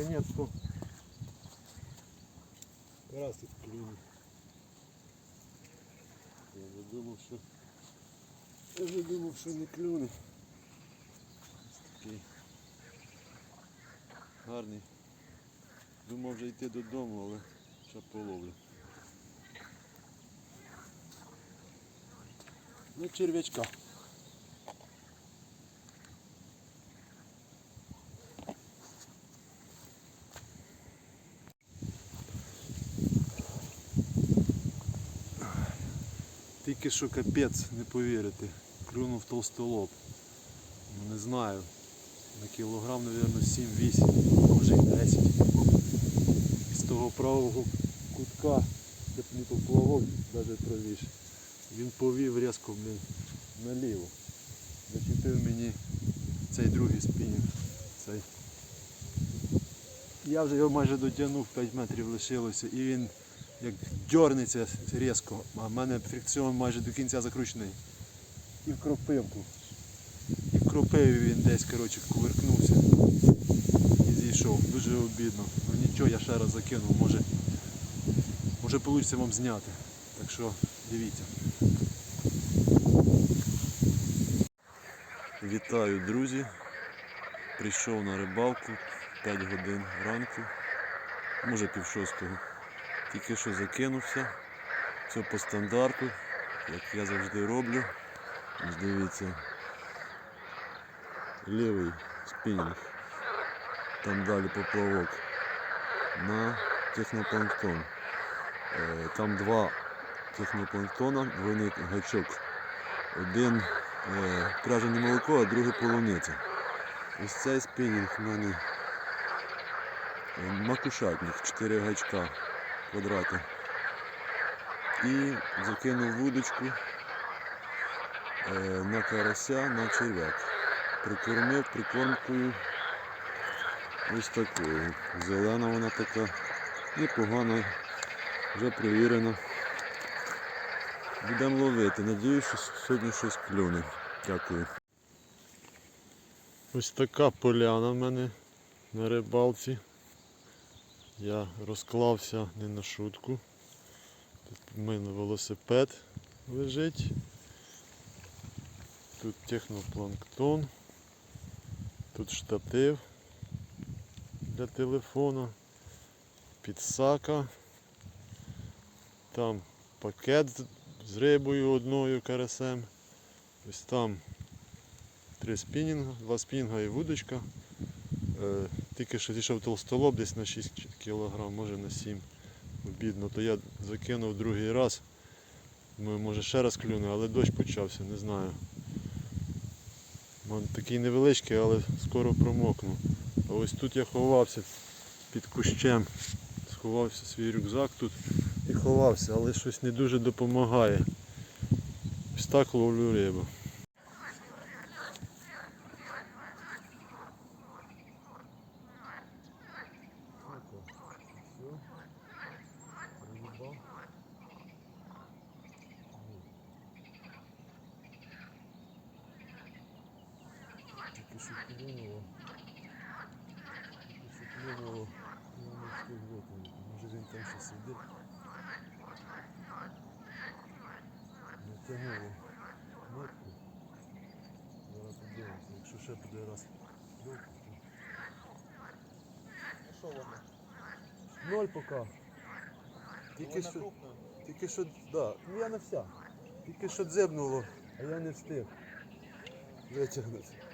наконец-то карасик клюнув. Я вже думав, що я вже думав, що не клюне. Такий гарний. Думав вже йти додому, але ще половлю. Ну, черв'ячка. Тільки що капець, не повірите. Клюнув толстолоб. Ну не знаю. На кілограм, мабуть, 7-8, може і 10. З того правого кутка, де не поплавок, навіть правіше. Він повів різко блін, наліво. Зачепив мені цей другий спінінг. Цей. Я вже його майже дотягнув, 5 метрів лишилося і він як дьорнеться різко, а в мене фрикціон майже до кінця закручений. І в кропивку. І в кропиві він десь коротше, кувиркнувся і зійшов. Дуже обідно. Ну нічого, я ще раз закинув, може, може вийде вам зняти. Так що дивіться. Вітаю, друзі. Прийшов на рибалку 5 годин ранку, може пів шостого. Тільки що закинувся. Все по стандарту, як я завжди роблю. Дивіться. Лівий спінінг. Там далі поплавок. На технопланктон. Е, Там два технопланктона, двойний гачок. Один е, пряжене молоко, а другий полуниця. Ось цей спінінг в мене е, макушатник, 4 гачка квадрати. І закинув вудочку е, на карася, на черв'як. Прикормив прикормкою ось такою. Зелена вона така, непогана, вже провірена. Будемо ловити. Надіюсь, що сьогодні щось клюне. Дякую. Ось така поляна в мене на рибалці. Я розклався не на шутку. Тут в мене велосипед лежить. Тут технопланктон. Тут штатив для телефона. Підсака. Там пакет з- рибою одною карасем. Ось там три спінінга, два спінінга і вудочка. Тільки що зійшов толстолоб десь на 6 кг, може на 7. Обідно, то я закинув другий раз. Думаю, може ще раз клюне, але дощ почався, не знаю. Вон такий невеличкий, але скоро промокну. А ось тут я ховався під кущем. Сховався свій рюкзак тут і ховався, але щось не дуже допомагає. Ось так ловлю рибу. Тільки що клюнуло. Я не встиг він там ще сидить. Не тягнуло нитку. Зараз подивимося. Якщо ще буде раз клюв, Ну що воно? Ноль поки. Тільки що, крупна. тільки що, да, ну я не вся. Тільки що дзебнуло, а я не встиг витягнути.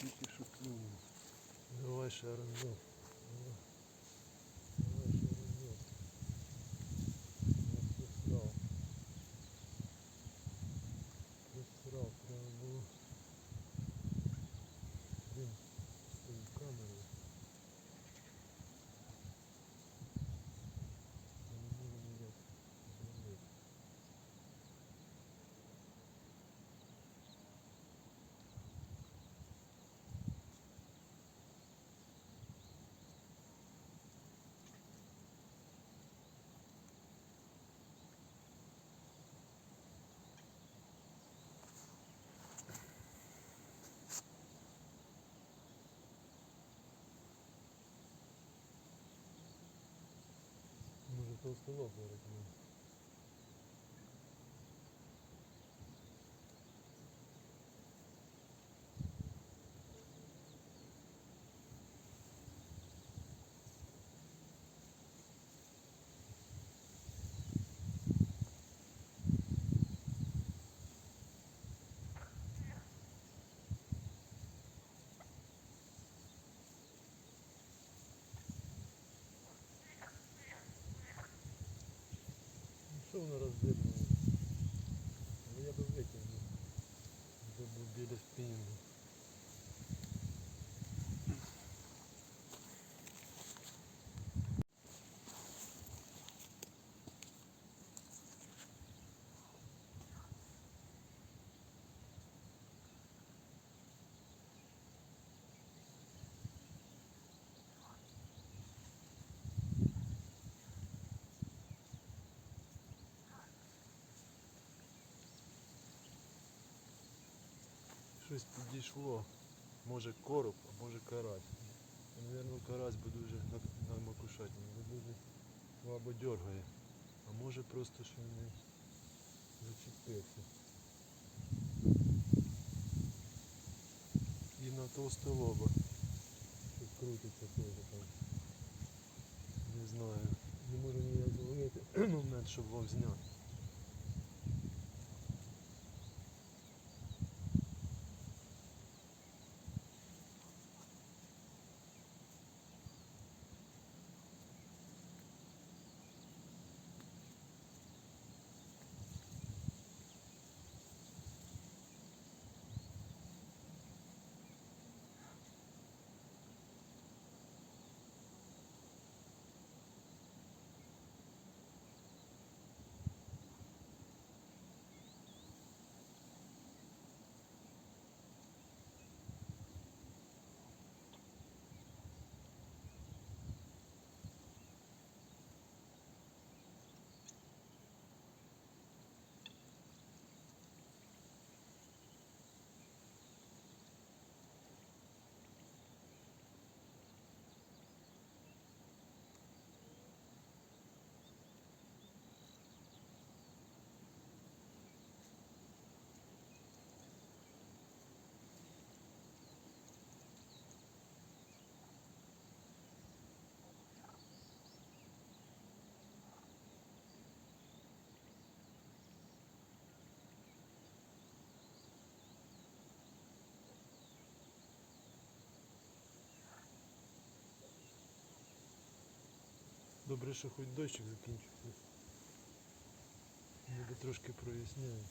Тільки що клюнув. Давай ще. Ну. Толстолоб зараз. didn't Щось підійшло. Може короб, а може карась. Навірно, карась буде вже на, макушатні, бо дуже слабо дергає. А може просто ще не зачепився. І на толстолоба. Щось крутиться теж там. Не знаю. Не можу ніяк зловити момент, щоб вам зняти. Добре, що хоч дощик закінчився. Ніби трошки проясняє.